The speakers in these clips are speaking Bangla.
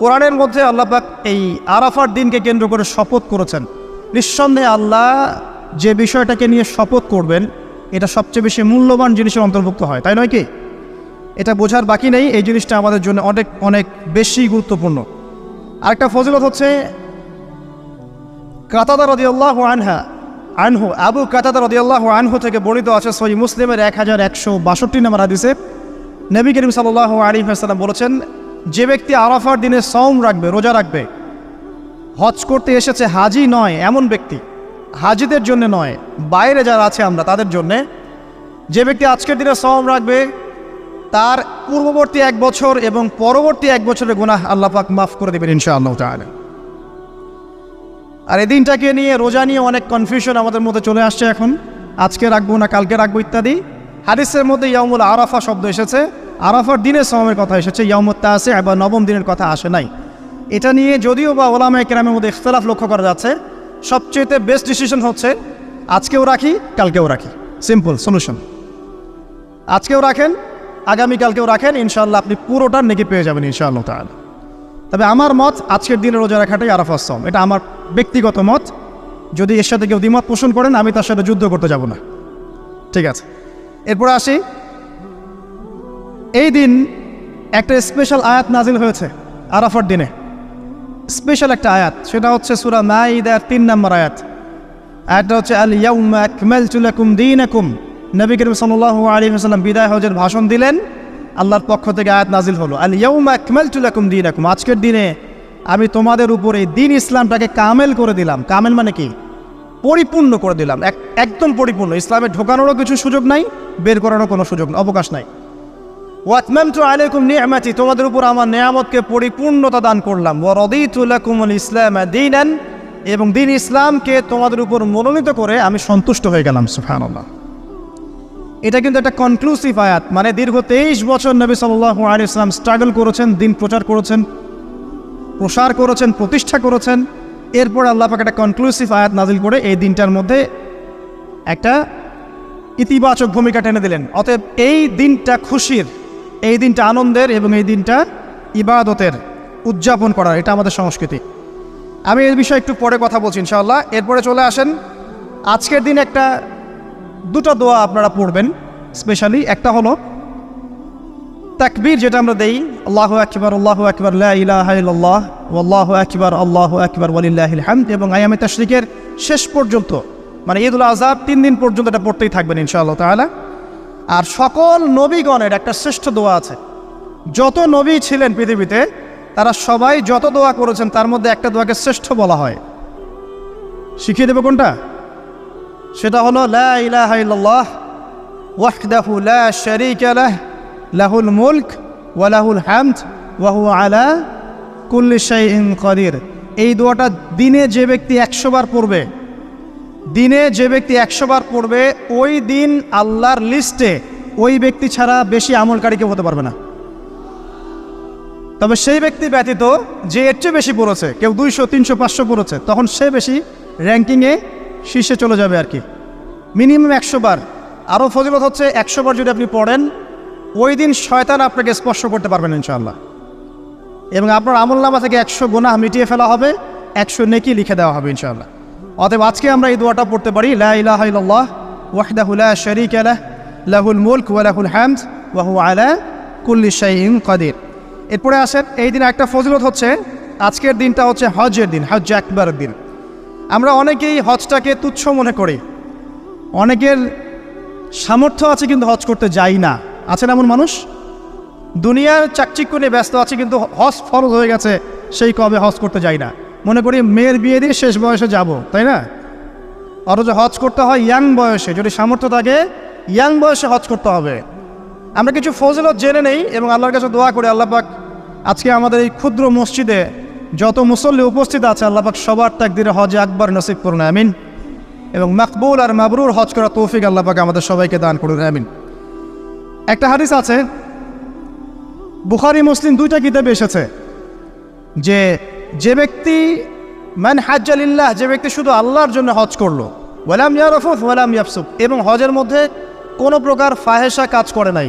কোরআনের মধ্যে আল্লাহ পাক এই আরাফার দিনকে কেন্দ্র করে শপথ করেছেন। নিঃসন্দেহে আল্লাহ যে বিষয়টাকে নিয়ে শপথ করবেন, এটা সবচেয়ে বেশি মূল্যবান জিনিসের অন্তর্ভুক্ত হয়, তাই নয় কি? এটা বোঝার বাকি নেই, এই জিনিসটা আমাদের জন্য অনেক অনেক বেশি গুরুত্বপূর্ণ। আরেকটা ফজিলত হচ্ছে, কাতাদা রদিয়াল্লাহ আনহা, আনহু, আবু কাতাদা রদিয়াল্লাহ আনহু থেকে বর্ণিত আছে সহি মুসলিমের এক হাজার একশো বাষট্টি নম্বর হাদিসে। নবী করিম সাল্লাহ আলী হাসালাম বলেছেন যে ব্যক্তি আরাফার দিনে সৌম রাখবে, রোজা রাখবে, হজ করতে এসেছে হাজি নয় এমন ব্যক্তি। হাজিদের জন্য নয়, বাইরে যারা আছে আমরা, তাদের জন্যে। যে ব্যক্তি আজকের দিনে সওম রাখবে, তার পূর্ববর্তী এক বছর এবং পরবর্তী এক বছরের গুনাহ আল্লাহ পাক মাফ করে দেবেন ইনশাআল্লাহ তাআলা। আর এই দিনটাকে নিয়ে, রোজা নিয়ে অনেক কনফিউশন আমাদের মধ্যে চলে আসছে এখন। আজকে রাখব না, কালকে রাখব ইত্যাদি। হাদিসের মধ্যে ইয়ামুল আরাফা শব্দ এসেছে। আরাফার দিনের সমের কথা এসেছে ইয়ামুত তাসে বা নবম দিনের কথা আসে নাই। এটা নিয়ে যদিও বা ওলামা কেরামের মধ্যে ইখতলাফ লক্ষ্য করা যাচ্ছে সবচেয়ে বেস্ট ডিসিশন হচ্ছে, আজকেও রাখি, কালকেও রাখি। সিম্পল সলিউশন আজকেও রাখেন, আগামীকালকেও রাখেন, ইনশাআল্লাহ আপনি পুরোটার নেকি পেয়ে যাবেন, ইনশাআল্লাহ তাহলে তবে আমার মত, আজকের দিনে রোজা রাখাটাই আরাফার সম এটা আমার ব্যক্তিগত মত। যদি এর সাথে কেউ দ্বিমত পোষণ করেন, আমি তার সাথে যুদ্ধ করতে যাব না। ঠিক আছে। এরপরে আসি এই দিন একটা স্পেশাল আয়াত নাজিল হয়েছে, আরাফার দিনে। স্পেশাল একটা আয়াত, সেটা হচ্ছে সুরা মাইদার তিন নম্বর আয়াত। আয়াতটা হচ্ছে আল ইয়াউমা আকমালতু লাকুম দীনাকুম। নবী করিম সাল্লাল্লাহু আলাইহি ওয়াসাল্লাম বিদায় হজের ভাষণ দিলেন, আল্লাহর পক্ষ থেকে আয়াত নাজিল হলো আল ইয়াউমা আকমালতু দিন দীনাকুম। আজকের দিনে আমি তোমাদের উপরে দিন ইসলামটাকে কামেল করে দিলাম। কামেল মানে কি? পরিপূর্ণ করে দিলাম। এক- একদম পরিপূর্ণ। ইসলামে ঢোকানোরও কিছু সুযোগ নাই, বের করারও কোনো সুযোগ অবকাশ নাই। ওয়াতমামতু আলাইকুম নি'মাতি তোমাদের উপর আমার নিয়ামতকে পরিপূর্ণতা দান করলাম। ওয়া রাদিতু লাকুমুল ইসলাম দীনান, এবং দিন ইসলামকে তোমাদের উপর মনোনীত করে আমি সন্তুষ্ট হয়ে গেলাম, সুবহানাল্লাহ। এটা কিন্তু একটা কনক্লুসিভ আয়াত মানে দীর্ঘ তেইশ বছর নবী সাল্লাল্লাহু আলী ইসলাম স্ট্রাগল করেছেন, দিন প্রচার করেছেন, প্রসার করেছেন, প্রতিষ্ঠা করেছেন। এরপর আল্লাহ পাক একটা কনক্লুসিভ আয়াত নাজিল করে এই দিনটার মধ্যে একটা ইতিবাচক ভূমিকা টেনে দিলেন। অতএব এই দিনটা খুশির এই দিনটা আনন্দের এবং এই দিনটা ইবাদতের উদযাপন করার, এটা আমাদের সংস্কৃতি। আমি এই বিষয়ে একটু পরে কথা বলছি ইনশাআল্লাহ। এরপরে চলে আসেন। আজকের দিন একটা, দুটো দোয়া আপনারা পড়বেন, স্পেশালি একটা হলো তাকবীর, যেটা আমরা দেই, আল্লাহ আকবার আল্লাহ আকবার, লা আল্লাহ আকবার, আল্লাহু আকবার, ওয়ালিল্লাহিল হামদ, এবং আয়ামে তাশরিকের শেষ পর্যন্ত মানে ঈদুল আজহাব তিন দিন পর্যন্ত এটা পড়তেই থাকবেন ইনশাআল্লাহ তাআলা। আর সকল নবীগণের একটা শ্রেষ্ঠ দোয়া আছে। যত নবী ছিলেন পৃথিবীতে, তারা সবাই যত দোয়া করেছেন, তার মধ্যে একটা দোয়াকে শ্রেষ্ঠ বলা হয়। শিখিয়ে দেবো কোনটা? সেটা হলো, লা ইলাহা ইল্লাল্লাহ, ওয়াহদাহু লা লাহ, লাহুল মুলক ওয়া লাহুল হামদ ওয়া হুয়া আলা কুল্লি শাইইন কাদির। এই দোয়াটা দিনে যে ব্যক্তি একশোবার পড়বে দিনে যে ব্যক্তি একশো বার পড়বে, ওই দিন আল্লাহর লিস্টে ওই ব্যক্তি ছাড়া বেশি আমলকারী কেউ হতে পারবে না। তবে সেই ব্যক্তি ব্যতীত যে এর চেয়ে বেশি পড়েছে, কেউ দুইশো, তিনশো, পাঁচশো পড়েছে, তখন সে বেশি র্যাঙ্কিংয়ে শীর্ষে চলে যাবে আর কি। মিনিমাম একশো বার। আরও ফজিলত হচ্ছে একশো বার যদি আপনি পড়েন, ওই দিন শয়তান আপনাকে স্পর্শ করতে পারবেন ইনশাআল্লাহ। এবং আপনার আমল নামা থেকে একশো গোনা মিটিয়ে ফেলা হবে, একশো নেকি লিখে দেওয়া হবে ইনশাআল্লাহ। অতএব আজকে আমরা এই দোয়াটা পড়তে পারি, লা ইলাহা ইল্লাল্লাহ ওয়াহদাহু লা শারীকা লাহ লাহুল মুলক ওয়া লাহুল হামদ ওয়া হুয়া আলা কুল্লি শাইইন কাদির। এরপরে আসেন, এই দিন একটা ফজিলত হচ্ছে, আজকের দিনটা হচ্ছে হজের দিন হজ আকবরের দিন। আমরা অনেকেই হজটাকে তুচ্ছ মনে করি। অনেকের সামর্থ্য আছে কিন্তু হজ করতে যাই না। আছেন এমন মানুষ? দুনিয়ার চাকচিক্য নিয়ে ব্যস্ত আছে কিন্তু হজ ফরজ হয়ে গেছে, সেই কবে হজ করতে যাই না। মনে করি মেয়ের বিয়ে দিয়ে শেষ বয়সে যাব, তাই না? অথচ হজ করতে হয় ইয়াং বয়সে, যদি সামর্থ্য থাকে, ইয়াং বয়সে হজ করতে হবে। আমরা কিছু ফজিলত জেনে নেই এবং আল্লাহর কাছে দোয়া করি, আল্লাহ পাক আজকে আমাদের এই ক্ষুদ্র মসজিদে যত মুসল্লি উপস্থিত আছে, আল্লাহ পাক সবার তাকদিরে হজে আকবর নসিব করুন, আমিন। এবং মাকবুল আর মাবরুর হজ করা তৌফিক আল্লাহ পাক আমাদের সবাইকে দান করুন, আমিন। একটা হাদিস আছে, বুখারি, মুসলিম দুইটা কিতাবে এসেছে যে যে ব্যক্তি মান হাজ্জালিল্লাহ যে ব্যক্তি শুধু আল্লাহর জন্য হজ করল, ওয়ালাম ইয়ারফুফ, ওয়ালাম ইয়াফসুফ এবং হজের মধ্যে কোনো প্রকার ফাহেসা কাজ করে নাই,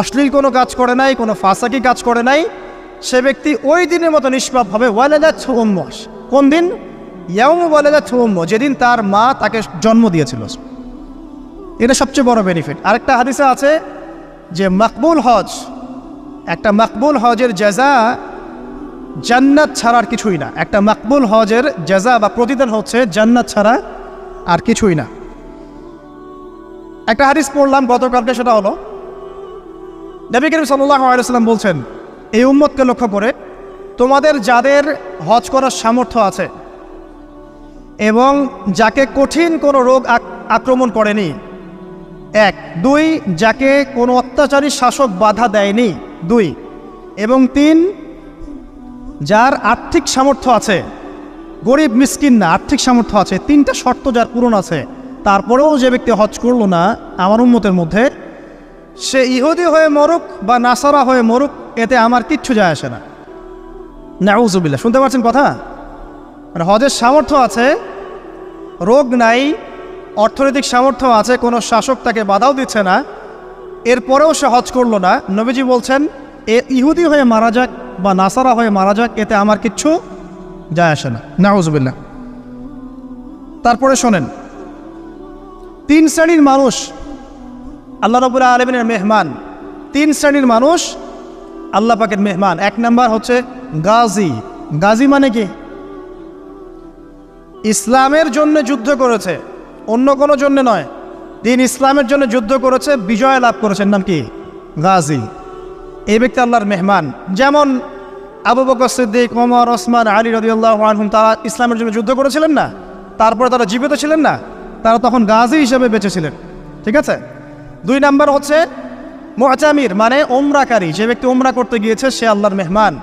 অশ্লীল কোনো কাজ করে নাই, কোনো ফাঁসাকি কাজ করে নাই, সে ব্যক্তি ওই দিনের মতো নিষ্পাপ হবে ওয়ালেদা ছুম্মস কোন দিন? ইয়াউম ওয়ালেদা ছুম্ম যেদিন তার মা তাকে জন্ম দিয়েছিল। এটা সবচেয়ে বড় বেনিফিট আরেকটা হাদিসে আছে যে, মাকবুল হজ, একটা মাকবুল হজের জাজা জান্নাত ছাড়া আর কিছুই না। একটা মাকবুল হজের জাজা বা প্রতিদান হচ্ছে জান্নাত ছাড়া আর কিছুই না। একটা হাদিস পড়লাম গতকালকে সেটা হলো, নবী করিম আলাইসাল্লাম বলছেন, এই উম্মতকে লক্ষ্য করে তোমাদের যাদের হজ করার সামর্থ্য আছে এবং যাকে কঠিন কোনো রোগ আক্রমণ করেনি, এক, দুই, যাকে কোনো অত্যাচারী শাসক বাধা দেয়নি, দুই, এবং তিন যার আর্থিক সামর্থ্য আছে। গরিব, মিসকিন না, আর্থিক সামর্থ্য আছে। তিনটা শর্ত যার পূরণ আছে। তারপরেও যে ব্যক্তি হজ করল না, আমার উন্মতের মধ্যে, সে ইহুদি হয়ে মরুক বা নাসারা হয়ে মরুক, এতে আমার কিচ্ছু যায় আসে না। নাউজুবিল্লা শুনতে পাচ্ছেন কথা? মানে হজের সামর্থ্য আছে, রোগ নাই, অর্থনৈতিক সামর্থ্য আছে, কোনো শাসক তাকে বাধাও দিচ্ছে না। এরপরেও সে হজ করল না। নবীজি বলছেন এ ইহুদি হয়ে মারা যাক বা নাসারা হয়ে মারা যাক, এতে আমার কিচ্ছু যায় আসে না। নাউজুবিল্লা তারপরে শোনেন, তিন শ্রেণির মানুষ, আল্লাহ রবুল্লা আলমিনের মেহমান, তিন শ্রেণির মানুষ, আল্লাহ পাকের মেহমান। এক নাম্বার হচ্ছে গাজী। গাজী মানে কি? ইসলামের জন্য যুদ্ধ করেছে, অন্য কোনো জন্য নয়। দিন ইসলামের জন্য যুদ্ধ করেছে, বিজয় লাভ করেছেন নাম কি? গাজী। এই ব্যক্তি আল্লাহর মেহমান। যেমন আবু বকর সিদ্দিক, ওমর, ওসমান, আলী রদিউল্লাহ আনহুম তারা ইসলামের জন্য যুদ্ধ করেছিলেন না? তারপরে তারা জীবিত ছিলেন না? তারা তখন গাজী হিসেবে বেঁচেছিলেন ঠিক আছে? দুই নাম্বার হচ্ছে মোচামির মানে ওমরাকারী যে ব্যক্তি ওমরা করতে গিয়েছে, সে আল্লাহর মেহমান।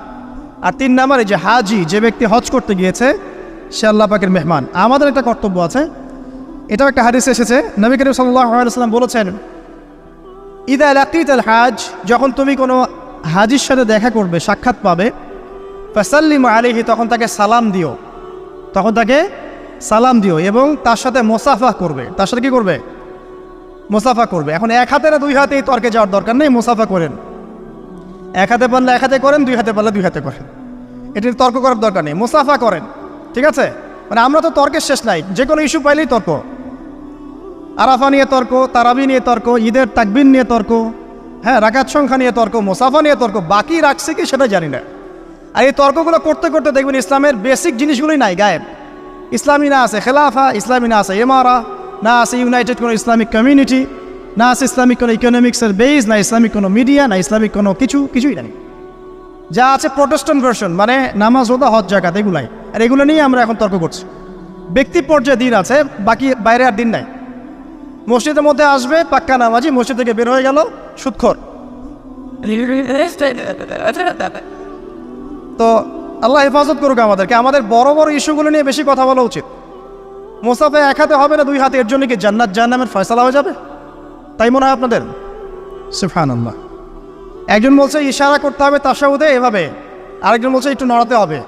আর তিন নাম্বারে যে হাজি, যে ব্যক্তি হজ করতে গিয়েছে, সে আল্লাহ পাকের মেহমান। আমাদের একটা কর্তব্য আছে। এটাও একটা হাদিস এসেছে। নবী করিম সাল্লাহ সাল্লাম বলেছেন ইদা লাকিত আল হাজ, যখন তুমি কোনো হাজির সাথে দেখা করবে, সাক্ষাৎ পাবে, ফাসাল্লিম আলিহি তখন তাকে সালাম দিও। তখন তাকে সালাম দিও এবং তার সাথে মোসাফা করবে। তার সাথে কি করবে? মোসাফা করবে। এখন এক হাতে না দুই হাতে এই তর্কে যাওয়ার দরকার নেই, মোসাফা করেন। এক হাতে পারলে এক হাতে করেন, দুই হাতে পারলে দুই হাতে করেন। এটির তর্ক করার দরকার নেই, মোসাফা করেন। ঠিক আছে? মানে আমরা তো তর্কের শেষ নাই যে কোনো ইস্যু পাইলেই তর্ক। আরাফা নিয়ে তর্ক, তারাবি নিয়ে তর্ক, ঈদের তাকবিন নিয়ে তর্ক হ্যাঁ রাকাত সংখ্যা নিয়ে তর্ক, মোসাফা নিয়ে তর্ক, বাকি রাখছে কি সেটা জানি না। আর এই তর্কগুলো করতে করতে দেখবেন ইসলামের বেসিক জিনিসগুলোই নাই, গায়েব। ইসলামী না আছে খেলাফা, ইসলামী না আছে এমারা না আছে ইউনাইটেড কোনো ইসলামিক কমিউনিটি না আছে ইসলামিক কোনো ইকোনমিক্সের বেস না ইসলামিক কোনো মিডিয়া না ইসলামিক কোনো কিছু, কিছুই নাই। যা আছে প্রোটেস্ট্যান্ট ভার্সন মানে নামাজ রোদা হজ জাকাত এগুলাই। আর এগুলো নিয়ে আমরা এখন তর্ক করছি। ব্যক্তি পর্যায়ে দিন আছে, বাকি বাইরে আর দিন নাই। মসজিদের মধ্যে আসবে, পাক্কা নামাজি, মসজিদ থেকে বের হয়ে গেল, সুৎখর। তো আল্লাহ হেফাজত করুক আমাদেরকে। আমাদের বড় বড় ইস্যুগুলো নিয়ে বেশি কথা বলা উচিত। মোসাফে এক হাতে হবে না, দুই হাতে, এর জন্য কি জান্নাত জাহান্নামের ফয়সলা হয়ে যাবে? তাই মনে হয় আপনাদের? সুফান আল্লাহ একজন বলছে, ইশারা করতে হবে তার তাসাউদে এভাবে। আরেকজন বলছে, একটু নড়াতে হবে।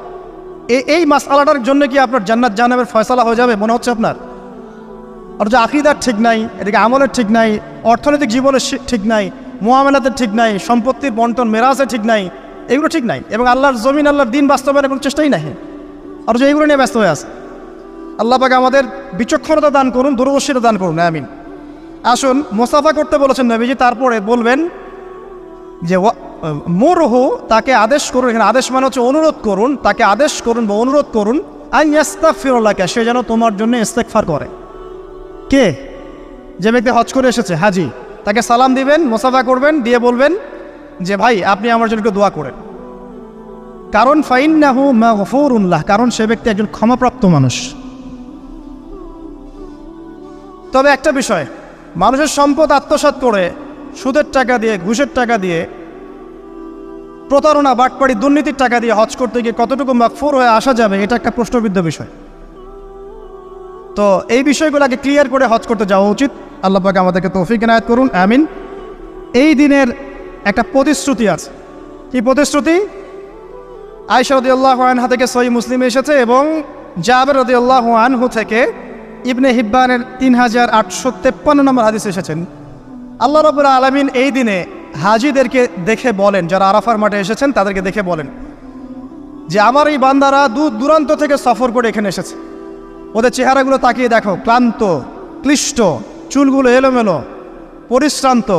এই মাসালাটার জন্য কি আপনার জান্নাত জাহান্নামের ফয়সলা হয়ে যাবে, মনে হচ্ছে আপনার? অথচ আকিদার ঠিক নাই, এদিকে আমলের ঠিক নাই, অর্থনৈতিক জীবনের ঠিক নাই মোয়ামেলাতের ঠিক নাই, সম্পত্তির বন্টন, মেরাজের ঠিক নাই, এগুলো ঠিক নাই। এবং আল্লাহর জমিন, আল্লাহর দিন বাস্তবায়নের কোনো চেষ্টাই নাই। অথচ এইগুলো নিয়ে ব্যস্ত হয়ে আছে, আল্লাহ পাকে আমাদের বিচক্ষণতা দান করুন, দূরদর্শিতা দান করুন, আমিন। আসুন মোসাফা করতে বলেছেন নবীজি, তারপরে বলবেন যে মোরহু তাকে আদেশ করুন, এখানে আদেশ মানে হচ্ছে অনুরোধ করুন, তাকে আদেশ করুন বা অনুরোধ করুন আই ইস্তাক ফিরোল্লাহকে সে যেন তোমার জন্য ইস্তেকফার করে। কে? যে ব্যক্তি হজ করে এসেছে, হাজি, তাকে সালাম দিবেন, মোসাফা করবেন, দিয়ে বলবেন যে, ভাই, আপনি আমার জন্য একটু দোয়া করেন। কারণ ফাইন নাহু মা গফরুল্লাহ কারণ সে ব্যক্তি একজন ক্ষমাপ্রাপ্ত মানুষ। তবে একটা বিষয়, মানুষের সম্পদ আত্মসাৎ করে সুদের টাকা দিয়ে, ঘুষের টাকা দিয়ে, প্রতারণা, বাটপাড়ি, দুর্নীতির টাকা দিয়ে হজ করতে গিয়ে কতটুকু মাকফুর হয়ে আসা যাবে, এটা একটা প্রশ্নবিদ্ধ বিষয়। তো এই বিষয়গুলোকে ক্লিয়ার করে হজ করতে যাওয়া উচিত। আল্লাহ পাকে আমাদেরকে তৌফিক এনায়ত করুন, আমিন। এই দিনের একটা প্রতিশ্রুতি আছে। কি প্রতিশ্রুতি? আয়সা রদি আল্লাহ আনহা থেকে সই মুসলিম এসেছে এবং জাবের রদি আল্লাহ আনহু থেকে ইবনে হিব্বানের তিন হাজার আটশো তেপ্পান্ন নম্বর হাদিস এসেছেন। আল্লাহ রবুল্লা আলমিন এই দিনে হাজিদেরকে দেখে বলেন, যারা আরাফার মাঠে এসেছেন তাদেরকে দেখে বলেন যে, আমার এই বান্দারা দূর দূরান্ত থেকে সফর করে এখানে এসেছে। ওদের চেহারাগুলো তাকিয়ে দেখো, ক্লান্ত, ক্লিষ্ট, চুলগুলো এলোমেলো, পরিশ্রান্ত।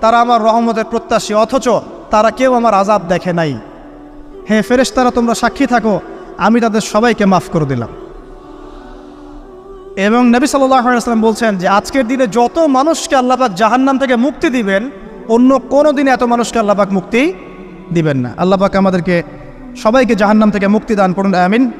তারা আমার রহমতের প্রত্যাশী, অথচ তারা কেউ আমার আজাব দেখে নাই। হে ফেরেশতারা, তোমরা সাক্ষী থাকো, আমি তাদের সবাইকে মাফ করে দিলাম। এবং নবী সাল্লাম বলছেন যে, আজকের দিনে যত মানুষকে আল্লাপাক জাহান্নাম থেকে মুক্তি দিবেন, অন্য কোনো দিনে এত মানুষকে আল্লাপাক মুক্তি দিবেন না। আল্লাপাক আমাদেরকে সবাইকে জাহান্নাম থেকে মুক্তি দান করুন, আমিন।